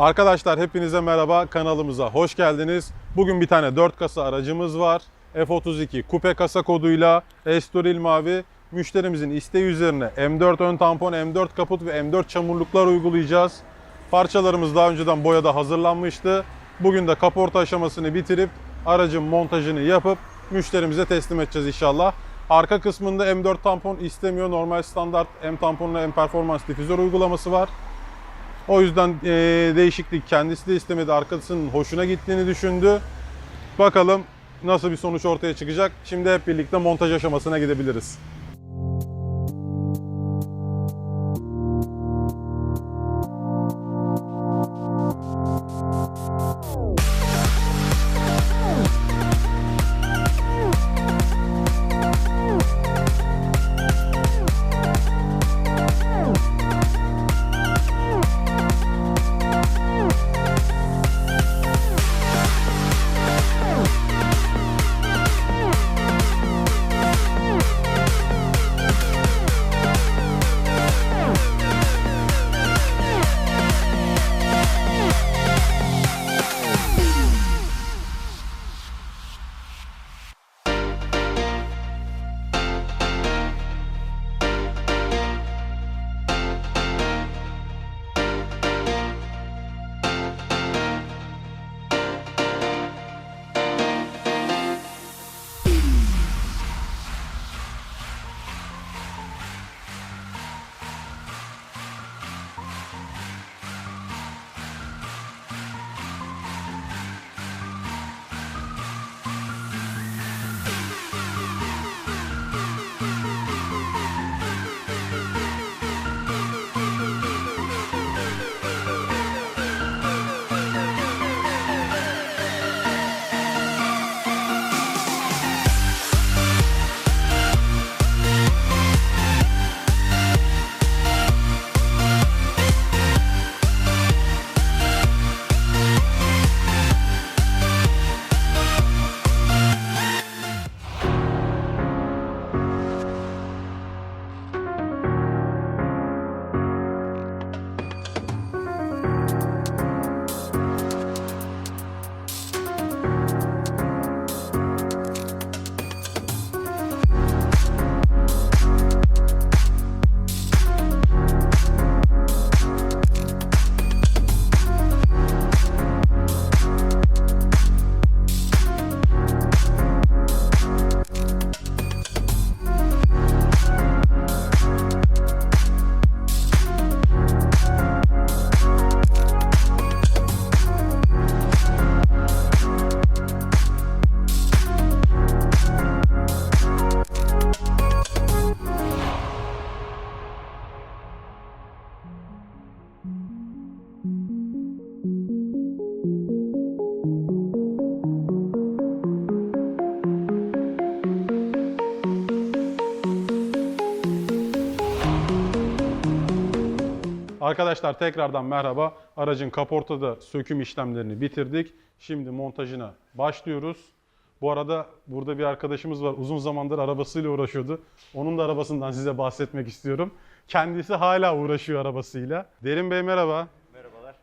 Arkadaşlar hepinize merhaba kanalımıza hoş geldiniz. Bugün bir tane 4 kasa aracımız var. F32 kupe kasa koduyla Estoril mavi. Müşterimizin isteği üzerine M4 ön tampon, M4 kaput ve M4 çamurluklar uygulayacağız. Parçalarımız daha önceden boyada hazırlanmıştı. Bugün de kaporta aşamasını bitirip aracın montajını yapıp müşterimize teslim edeceğiz inşallah. Arka kısmında M4 tampon istemiyor. Normal standart M tamponla M performans difüzör uygulaması var. O yüzden eee, değişiklik kendisi de istemedi. Arkasının hoşuna gittiğini düşündü. Bakalım nasıl bir sonuç ortaya çıkacak. Şimdi hep birlikte montaj aşamasına gidebiliriz. Arkadaşlar tekrardan merhaba. Aracın kaportada söküm işlemlerini bitirdik. Şimdi montajına başlıyoruz. Bu arada burada bir arkadaşımız var. Uzun zamandır arabasıyla uğraşıyordu. Onun da arabasından size bahsetmek istiyorum. Kendisi hala uğraşıyor arabasıyla. Derin Bey merhaba. Merhabalar,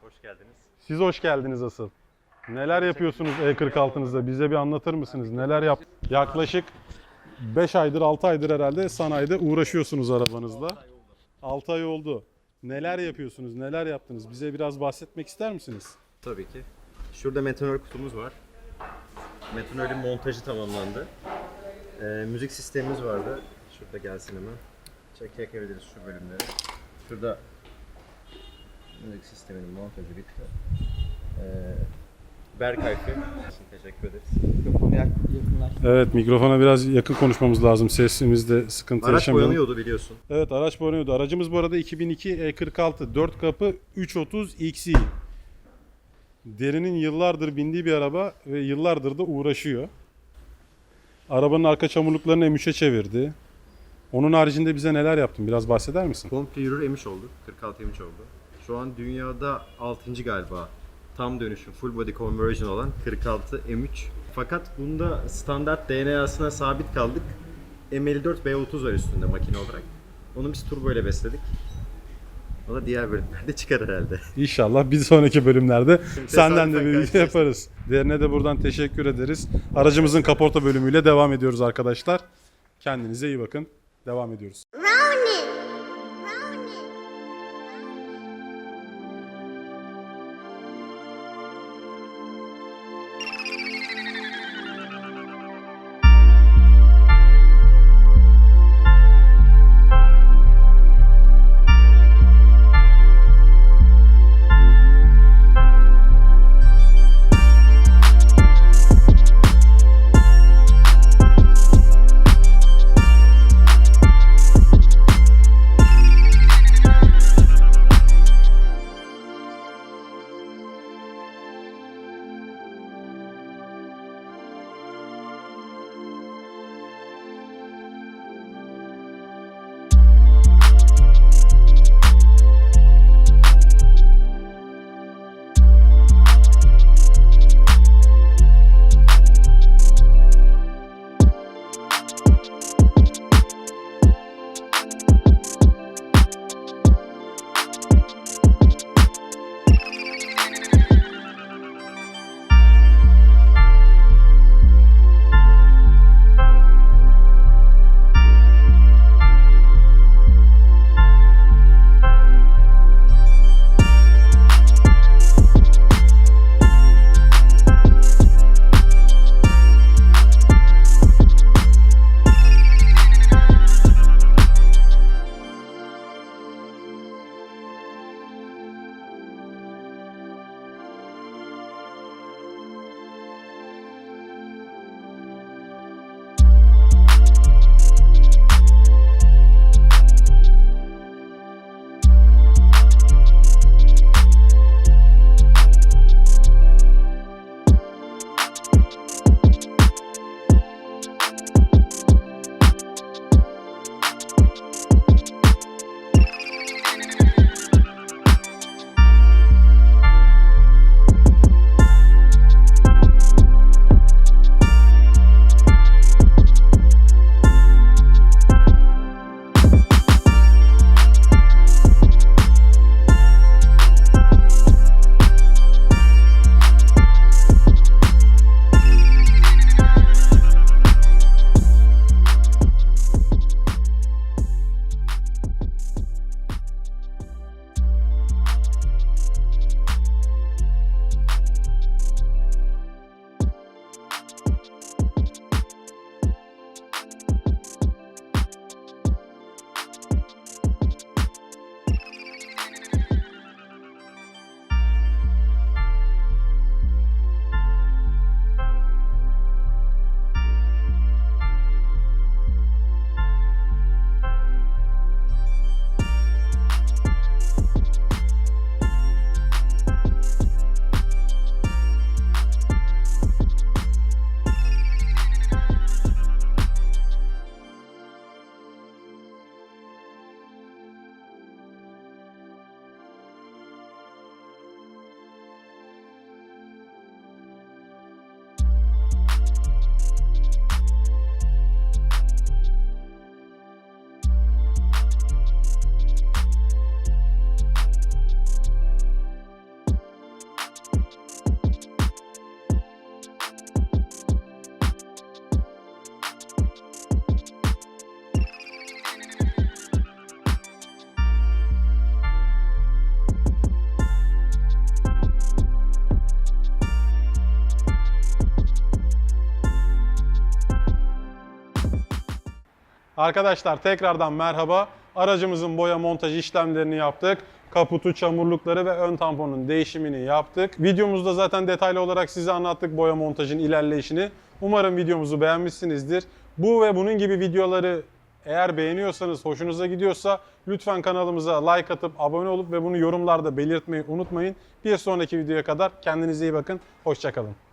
hoş geldiniz. Siz hoş geldiniz asıl. Neler yapıyorsunuz E46'nızda? Bize bir anlatır mısınız? Neler yap? Yaklaşık 5 aydır 6 aydır herhalde sanayide uğraşıyorsunuz arabanızla. 6 ay oldu. Neler yapıyorsunuz? Neler yaptınız? Bize biraz bahsetmek ister misiniz? Tabii ki. Şurada metanol kutumuz var. Metanolün montajı tamamlandı. Ee, müzik sistemimiz vardı. Şurada gelsin hemen. Çek çekebiliriz şu bölümleri. Şurada müzik sisteminin montajı bitti. Ee, Berkay Film. Teşekkür ederiz. Mikrofonu yak- yakınlaş. Evet mikrofona biraz yakın konuşmamız lazım. Sesimizde sıkıntı Araç yaşamayalım. boyanıyordu biliyorsun. Evet araç boyanıyordu. Aracımız bu arada 2002 E46 4 kapı 330 XI. Derinin yıllardır bindiği bir araba ve yıllardır da uğraşıyor. Arabanın arka çamurluklarını M3'e çevirdi. Onun haricinde bize neler yaptın? Biraz bahseder misin? Komple yürür emiş oldu. 46 emiş oldu. Şu an dünyada 6. galiba tam dönüşüm full body conversion olan 46 M3. Fakat bunda standart DNA'sına sabit kaldık. M54 B30 var üstünde makine olarak. Onu biz turbo ile besledik. O da diğer bölümlerde çıkar herhalde. İnşallah bir sonraki bölümlerde senden de bir yaparız. Diğerine de buradan teşekkür ederiz. Aracımızın kaporta bölümüyle devam ediyoruz arkadaşlar. Kendinize iyi bakın. Devam ediyoruz. Ronin! Arkadaşlar tekrardan merhaba. Aracımızın boya montaj işlemlerini yaptık. Kaputu, çamurlukları ve ön tamponun değişimini yaptık. Videomuzda zaten detaylı olarak size anlattık boya montajın ilerleyişini. Umarım videomuzu beğenmişsinizdir. Bu ve bunun gibi videoları eğer beğeniyorsanız, hoşunuza gidiyorsa lütfen kanalımıza like atıp abone olup ve bunu yorumlarda belirtmeyi unutmayın. Bir sonraki videoya kadar kendinize iyi bakın. Hoşçakalın.